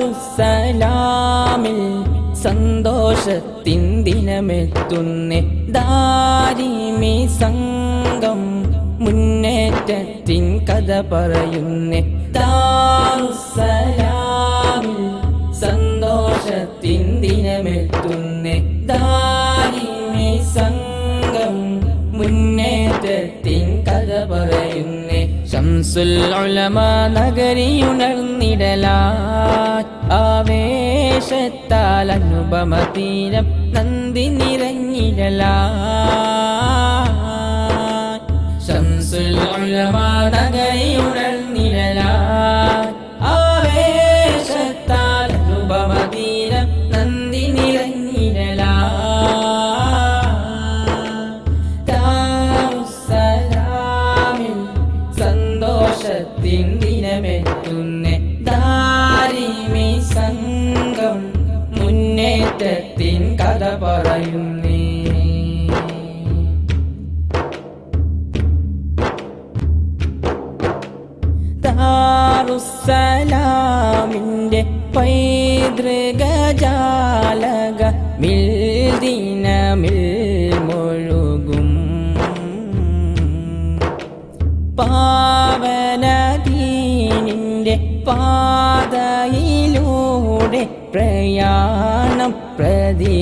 ദാറുസലാമിൽ സന്തോഷത്തിൻ ദിനമെത്തുന്ന. ദാരിമി സംഘം മുന്നേറ്റത്തിൻ കഥ പറയുന്ന. ദാരുസലാമിൽ സന്തോഷത്തിൻ ദിനമെത്തുന്ന. ദാരിമി സംഘം മുന്നേ ശംസുൽ ഉലമ ആവേശത്താൽ അനുപമ തീരം നന്ദി നിറഞ്ഞിടല. ശംസുൽ ഉലമ നഗരിയുണർന്നിടലാ സന്തോഷത്തിൻ ദിനമെത്തുന്നേ ദാരിമി സംഘം മുന്നേറ്റത്തിൻ കഥ പറയുന്നേ. ദാറുസ്സലാമിന്റെ പ്രയാണം പ്രതീക്ഷകളെ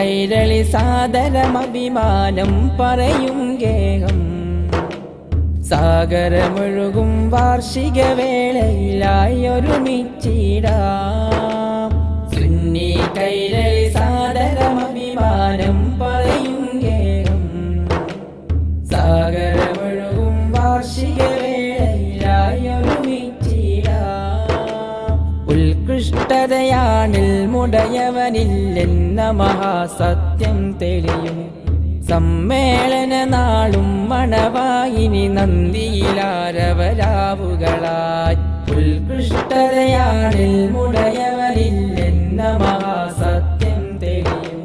കൈരളി സാദരമഭിമാനം പറയും ഗേഹം. സാഗരമൊഴുകും വാർഷിക വേളയിലായി ഒരുമിച്ചിടാം. സുന്നി കൈരളി സാദരമഭിമാനം പറയും ഗേഹം. സാഗരമൊഴുകും വാർഷിക ഉത്കൃഷ്ടതയാണിൽ മുടയവനില്ലെന്ന മഹാസത്യം തെളിയും. സമ്മേളന നാളും മണവായിനി നന്ദിയിലാരവരാവുകളായി ഉത്കൃഷ്ടതയാണിൽ മുടയവനില്ലെന്ന മഹാസത്യം തെളിയും.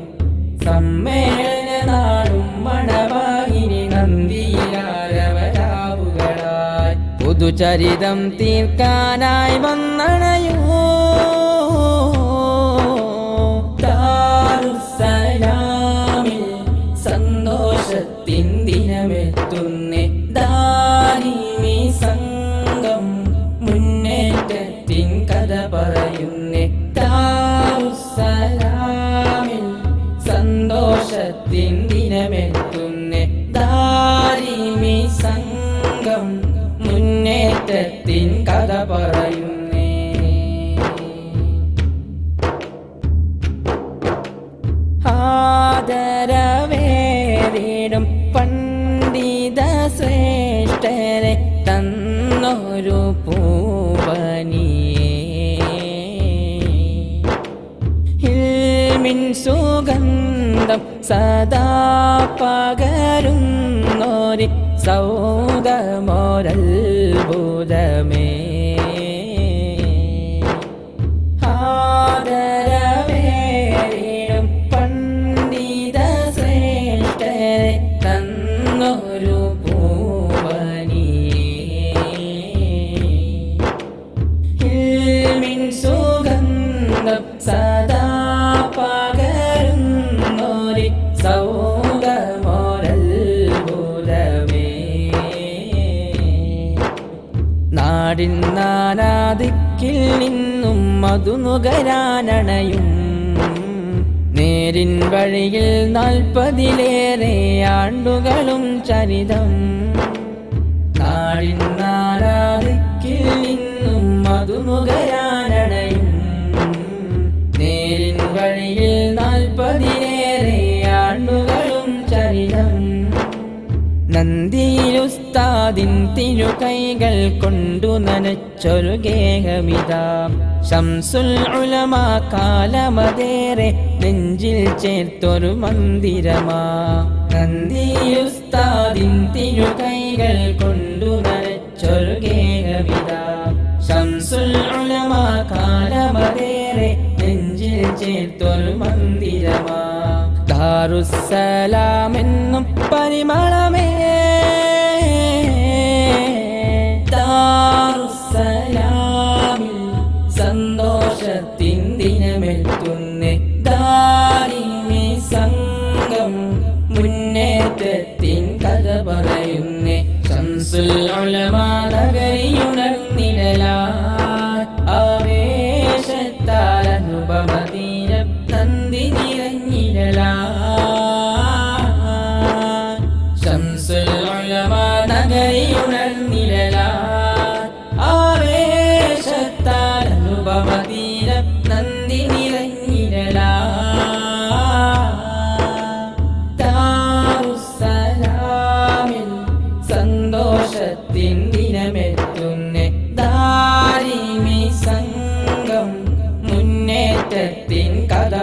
സമ്മേളന നാളും മണവായിനി നന്ദിയിലാരവരാവുകളായി പുതുചരിതം തീർക്കാനായി വന്നണയോ പൂവനിയേ ഹിൽമിൻ സുഗന്ധം സദാ പകരുന്നോരി സൗദമോരത്ഭുതമേ. ആദരവേറിടും നാടിൻ നിന്നും മധുനുകരാനണയും. നേരിൻ വഴിയിൽ നാൽപ്പതിലേറെ ആണ്ടുകളും ചരിതം. നാടിന്നാനാദിക്കിൽ നിന്നും നിന്നും മധുനുകരാനണയും. നേരിൻ വഴിയിൽ നാൽപ്പതിലേറെ ആണ്ടുകളും ചരിതം. നന്ദിയിലുസ്താദിൻ തിരുകൈകൾ കൊണ്ടു നനച്ചൊരു ഗേഹമിതാം. ശംസുൽ ഉലമ കാലമതേറെ നെഞ്ചിൽ ചേർത്തൊരു മന്ദിരമാ. നന്ദിയുസ്താദിൻ തിരുകൈകൾ കൊണ്ടു നരച്ചൊരു ഗേഹമിതാം. ശംസുൽ ഉലമ കാലമതേറെ നെഞ്ചിൽ ചേർത്തൊരു മന്ദിരമാ. ദാറുസലാമെന്നും പരിമളമേ സംഘം കഥ